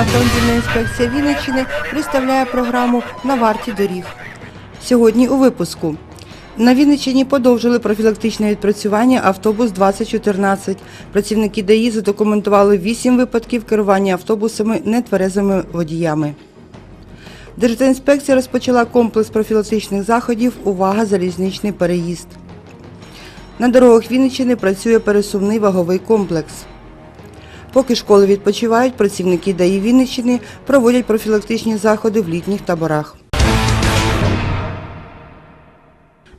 Державна автомобільна інспекція Вінниччини представляє програму на варті доріг. Сьогодні у випуску. На Вінниччині подовжили профілактичне відпрацювання автобус 2014. Працівники ДАІ задокументували 8 випадків керування автобусами нетверезими водіями. Державтоінспекція розпочала комплекс профілактичних заходів «Увага! Залізничний переїзд». На дорогах Вінниччини працює пересувний ваговий комплекс. Поки школи відпочивають, працівники ДАІ Вінниччини проводять профілактичні заходи в літніх таборах.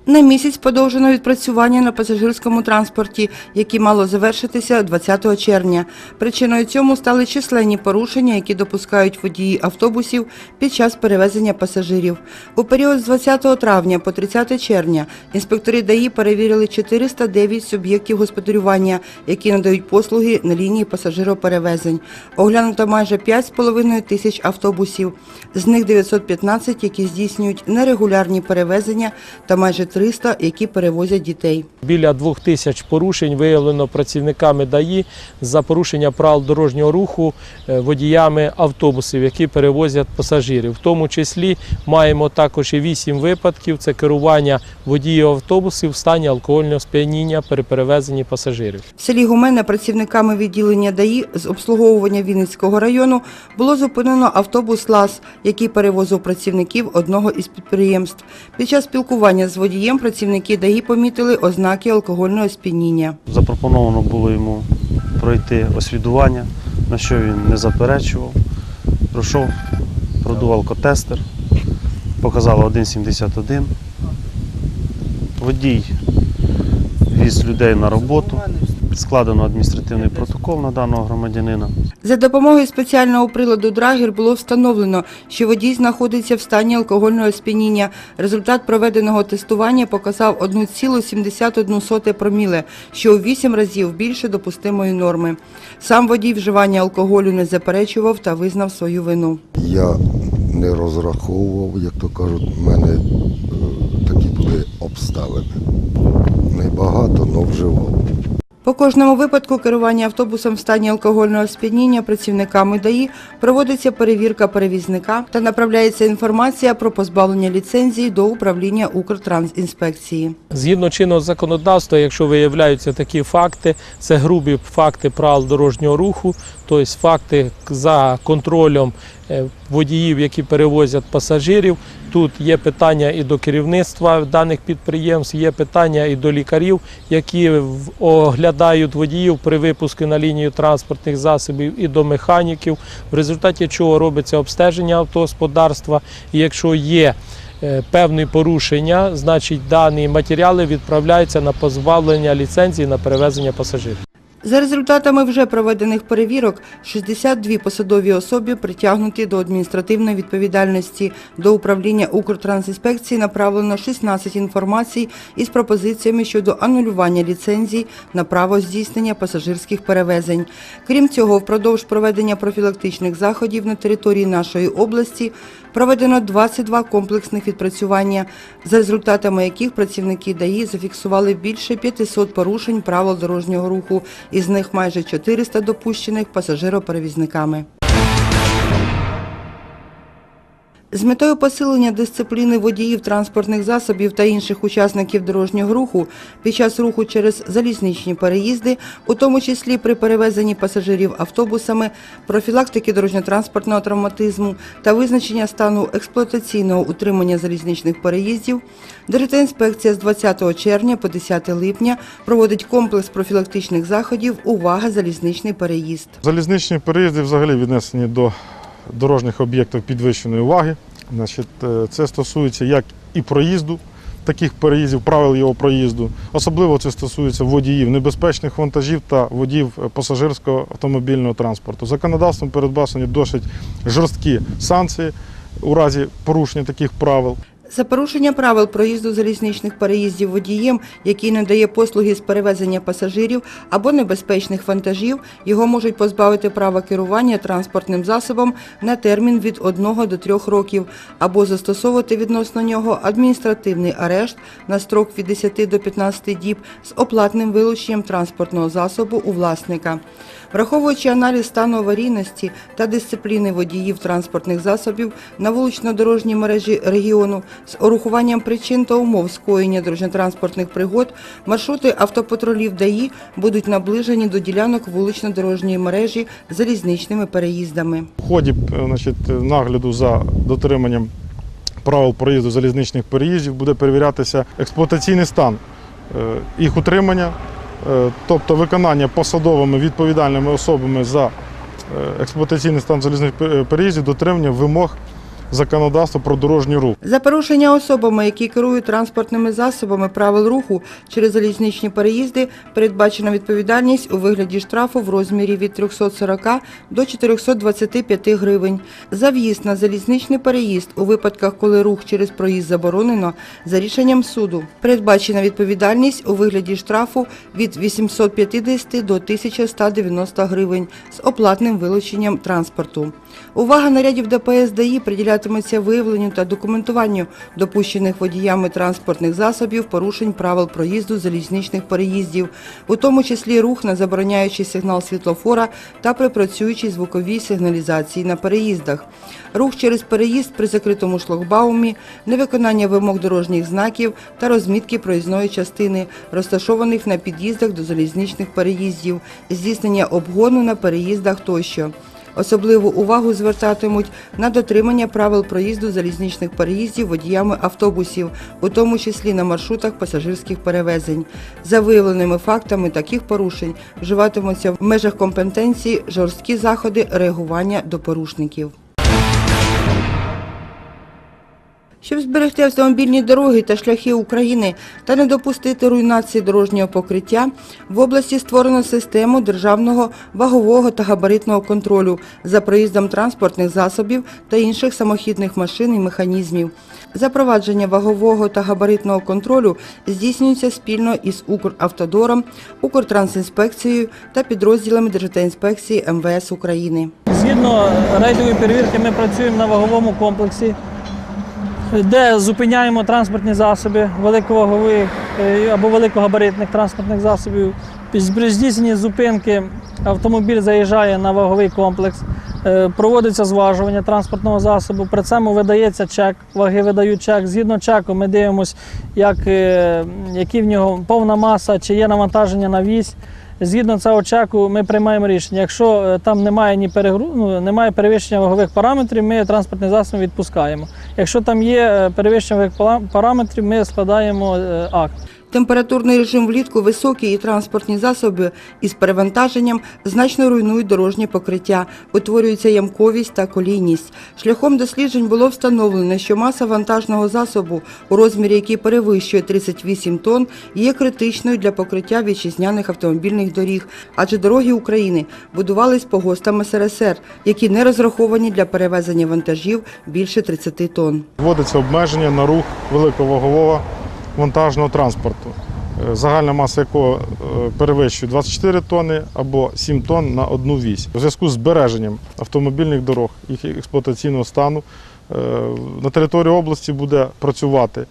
На місяць подовжено відпрацювання на пасажирському транспорті, яке мало завершитися 20 червня. Причиною цьому стали численні порушення, які допускають водії автобусів під час перевезення пасажирів. У період з 20 травня по 30 червня інспектори ДАІ перевірили 409 суб'єктів господарювання, які надають послуги на лінії пасажироперевезень. Оглянуто майже 5,5 тисяч автобусів, з них 915, які здійснюють нерегулярні перевезення, та майже 300, які перевозять дітей. Біля двох тисяч порушень виявлено працівниками ДАІ за порушення правил дорожнього руху е, водіями автобусів, які перевозять пасажирів. В тому числі маємо також і вісім випадків. Це керування водіїв автобусів в стані алкогольного сп'яніння при перевезенні пасажирів. В селі Гумене працівниками відділення ДАІ з обслуговування Вінницького району було зупинено автобус ЛАЗ, який перевозив працівників одного із підприємств. Під час спілкування з водієм працівники ДАІ помітили ознаки алкогольного сп'яніння. Запропоновано було йому пройти освідування, на що він не заперечував. Пройшов, продув алкотестер, показало 1,71. Водій віз людей на роботу. Складено адміністративний протокол на даного громадянина. За допомогою спеціального приладу Драгер було встановлено, що водій знаходиться в стані алкогольного сп'яніння. Результат проведеного тестування показав 1,71 проміле, що у 8 разів більше допустимої норми. Сам водій вживання алкоголю не заперечував та визнав свою вину. Я не розраховував, як то кажуть, в мене е, такі були обставини. Небагато, але вживав. По кожному випадку керування автобусом в стані алкогольного сп'яніння працівниками ДАІ проводиться перевірка перевізника та направляється інформація про позбавлення ліцензії до управління Укртрансінспекції. Згідно чинного законодавства, якщо виявляються такі факти, це грубі факти правил дорожнього руху, тобто факти за контролем водіїв, які перевозять пасажирів. Тут є питання і до керівництва даних підприємств, є питання і до лікарів, які оглядають водіїв при випуску на лінію транспортних засобів, і до механіків, в результаті чого робиться обстеження автогосподарства. І якщо є е, певні порушення, значить дані матеріали відправляються на позбавлення ліцензії на перевезення пасажирів. За результатами вже проведених перевірок, 62 посадові особи притягнуті до адміністративної відповідальності. До управління Укртрансінспекції направлено 16 інформацій із пропозиціями щодо анулювання ліцензій на право здійснення пасажирських перевезень. Крім цього, впродовж проведення профілактичних заходів на території нашої області проведено 22 комплексних відпрацювання, за результатами яких працівники ДАІ зафіксували більше 500 порушень правил дорожнього руху, із них майже 400 допущених пасажироперевізниками. З метою посилення дисципліни водіїв транспортних засобів та інших учасників дорожнього руху під час руху через залізничні переїзди, у тому числі при перевезенні пасажирів автобусами, профілактики дорожньо-транспортного травматизму та визначення стану експлуатаційного утримання залізничних переїздів, Держінспекція з 20 червня по 10 липня проводить комплекс профілактичних заходів «Увага! Залізничний переїзд». Залізничні переїзди взагалі віднесені до дорожніх об'єктів підвищеної уваги. Значить, е, це стосується як і проїзду, таких переїздів, правил його проїзду. Особливо це стосується водіїв небезпечних вантажів та водіїв е, пасажирського автомобільного транспорту. Законодавством передбачені досить жорсткі санкції у разі порушення таких правил. За порушення правил проїзду залізничних переїздів водієм, який надає послуги з перевезення пасажирів або небезпечних вантажів, його можуть позбавити права керування транспортним засобом на термін від 1 до 3 років, або застосовувати відносно нього адміністративний арешт на строк від 10 до 15 діб з оплатним вилученням транспортного засобу у власника. Враховуючи аналіз стану аварійності та дисципліни водіїв транспортних засобів на вулично-дорожній мережі регіону з урахуванням причин та умов скоєння дорожньо-транспортних пригод, маршрути автопатрулів ДАІ будуть наближені до ділянок вулично-дорожньої мережі залізничними переїздами. В ході е, значить, нагляду за дотриманням правил проїзду залізничних переїздів буде перевірятися експлуатаційний стан е, їх утримання, тобто виконання посадовими відповідальними особами за е, експлуатаційний стан залізних пе- переїздів, дотримання вимог законодавства про дорожній рух. За порушення особами, які керують транспортними засобами правил руху через залізничні переїзди, передбачена відповідальність у вигляді штрафу в розмірі від 340 до 425 гривень. За в'їзд на залізничний переїзд у випадках, коли рух через проїзд заборонено, за рішенням суду передбачена відповідальність у вигляді штрафу від 850 до 1190 гривень з оплатним вилученням транспорту. Увага нарядів ДПС ДАІ приділятиметься виявленню та документуванню допущених водіями транспортних засобів порушень правил проїзду залізничних переїздів, у тому числі рух на забороняючий сигнал світлофора та при працюючій звуковій сигналізації на переїздах, рух через переїзд при закритому шлагбаумі, невиконання вимог дорожніх знаків та розмітки проїзної частини, розташованих на під'їздах до залізничних переїздів, здійснення обгону на переїздах тощо. Особливу увагу звертатимуть на дотримання правил проїзду залізничних переїздів водіями автобусів, у тому числі на маршрутах пасажирських перевезень. За виявленими фактами таких порушень вживатимуться в межах компетенції жорсткі заходи реагування до порушників. Щоб зберегти автомобільні дороги та шляхи України та не допустити руйнації дорожнього покриття, в області створено систему державного вагового та габаритного контролю за проїздом транспортних засобів та інших самохідних машин і механізмів. Запровадження вагового та габаритного контролю здійснюється спільно із Укравтодором, Укртрансінспекцією та підрозділами Державтоінспекції МВС України. Згідно рейдової перевірки, ми працюємо на ваговому комплексі, де зупиняємо транспортні засоби великовагових е, або великогабаритних транспортних засобів. При здійсненні зупинки автомобіль заїжджає на ваговий комплекс, е, проводиться зважування транспортного засобу. При цьому видається чек, ваги видають чек. Згідно чеку, ми дивимося, як, е, які в нього повна маса, чи є навантаження на вісь. Згідно цього чеку ми приймаємо рішення. Якщо е, там немає ні перегру... ну, немає перевищення вагових параметрів, ми транспортний засіб відпускаємо. Якщо там є е, перевищення вагових параметрів, ми складаємо е, акт. Температурний режим влітку високий і транспортні засоби із перевантаженням значно руйнують дорожнє покриття, утворюється ямковість та колійність. Шляхом досліджень було встановлено, що маса вантажного засобу, у розмірі який перевищує 38 тонн, є критичною для покриття вітчизняних автомобільних доріг, адже дороги України будувались по ГОСТам СРСР, які не розраховані для перевезення вантажів більше 30 тонн. Вводиться обмеження на рух великовагового вантажного транспорту, е, загальна маса якого е, перевищує 24 тонни або 7 тонн на одну вісь. У зв'язку з збереженням автомобільних дорог, їх експлуатаційного стану е, на території області буде працювати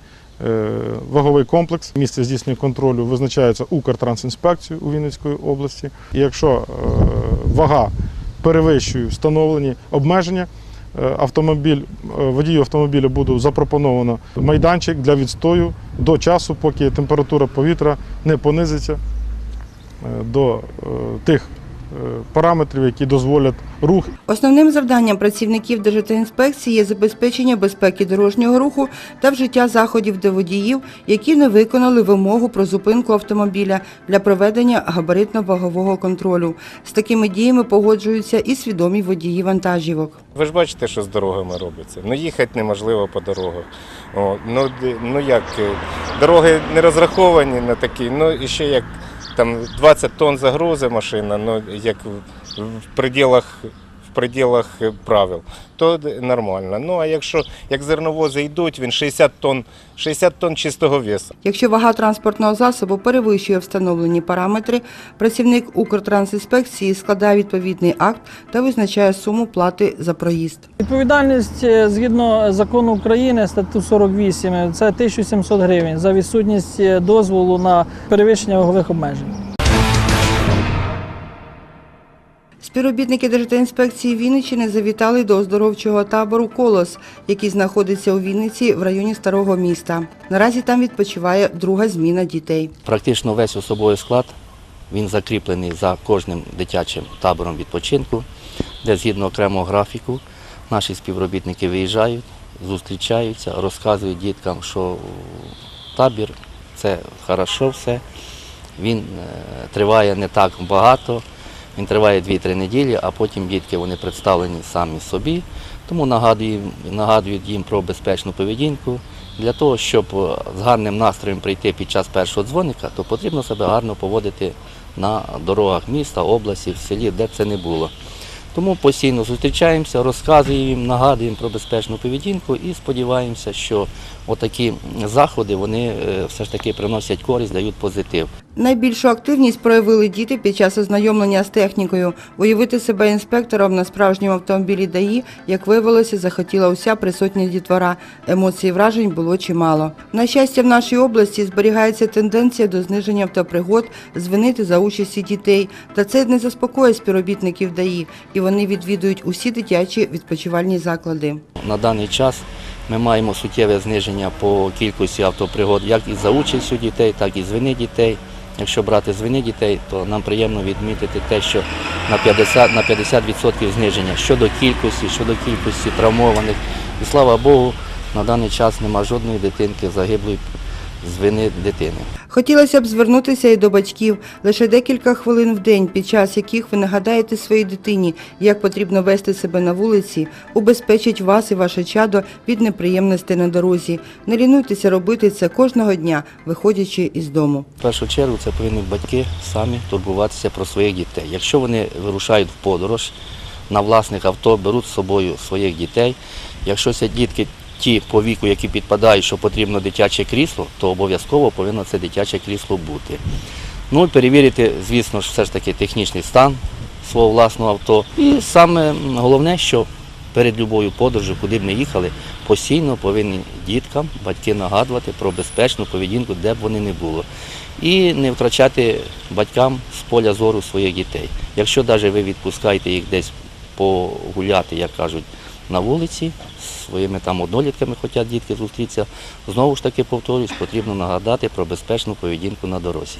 ваговий комплекс. Місце здійснення контролю визначається Укртрансінспекцією у Вінницької області. І якщо вага перевищує встановлені обмеження, автомобіль, е, водію автомобіля буде запропоновано майданчик для відстою до часу, поки температура повітря не понизиться е, до е, тих е, параметрів, які дозволять рух Основним завданням працівників Державтоінспекції є забезпечення безпеки дорожнього руху та вжиття заходів до водіїв, які не виконали вимогу про зупинку автомобіля для проведення габаритно-вагового контролю. З такими діями погоджуються і свідомі водії вантажівок. Ви ж бачите, що з дорогами робиться. Ну їхати неможливо по дорогах. Ну, ну як, е, дороги не розраховані на такі, ну і ще як там 20 тонн загрози машина, ну як в, пределах. В пределах е, правил, то нормально. Ну а якщо як зерновози йдуть, він 60 тонн, 60 тонн чистого весу. Якщо вага транспортного засобу перевищує встановлені параметри, працівник Укртрансінспекції складає відповідний акт та визначає суму плати за проїзд. Відповідальність е, згідно закону України статтю 48 це 1700 гривень за відсутність е, дозволу на перевищення вагових обмежень. Співробітники Держтаінспекції Вінниччини завітали до оздоровчого табору Колос, який знаходиться у Вінниці в районі старого міста. Наразі там відпочиває друга зміна дітей. Практично весь особовий склад він закріплений за кожним дитячим табором відпочинку, де згідно окремого графіку наші співробітники виїжджають, зустрічаються, розказують діткам, що табір це хорошо все. Він е, триває не так багато, він триває 2-3 неділі, а потім дітки вони представлені самі собі. Тому нагадують, нагадують їм про безпечну поведінку. Для того, щоб е, з гарним настроєм прийти під час першого дзвоника, то потрібно себе гарно поводити на дорогах міста, області, в селі, де б це не було. Тому постійно зустрічаємося, розказуємо їм, нагадуємо про безпечну поведінку і сподіваємося, що отакі заходи вони е, все ж таки приносять користь, дають позитив. Найбільшу активність проявили діти під час ознайомлення з технікою. Уявити себе інспектором на справжньому автомобілі ДАІ, як виявилося, захотіла уся присутня дітвора. Емоцій вражень було чимало. На щастя, в нашій області зберігається тенденція до зниження автопригод, звинити за участі дітей. Та це не заспокоює співробітників ДАІ, і вони відвідують усі дитячі відпочивальні заклади. На даний час ми маємо суттєве зниження по кількості автопригод як із за участю дітей, так і з вини дітей. Якщо брати з вини дітей, то нам приємно відмітити те, що на 50%, на 50% зниження щодо кількості, щодо кількості травмованих. І слава Богу, на даний час нема жодної дитинки загиблої з вини дитини. Хотілося б звернутися і до батьків. Лише декілька хвилин в день, під час яких ви нагадаєте своїй дитині, як потрібно вести себе на вулиці, убезпечить вас і ваше чадо від неприємностей на дорозі. Не лінуйтеся робити це кожного дня, виходячи із дому. В першу чергу це повинні батьки самі турбуватися про своїх дітей. Якщо вони вирушають в подорож на власних авто, беруть з собою своїх дітей. Якщо це дітки ті по віку, які підпадають, що потрібно дитяче крісло, то обов'язково повинно це дитяче крісло бути. Ну і перевірити, звісно ж, все ж таки технічний стан свого власного авто. І саме головне, що перед любою подорожю, куди б не їхали, постійно повинні діткам, батьки нагадувати про безпечну поведінку, де б вони не було. І не втрачати батькам з поля зору своїх дітей. Якщо навіть ви відпускаєте їх десь погуляти, як кажуть, на вулиці, з своїми там однолітками хочуть дітки зустрітися, знову ж таки повторюсь, потрібно нагадати про безпечну поведінку на дорозі.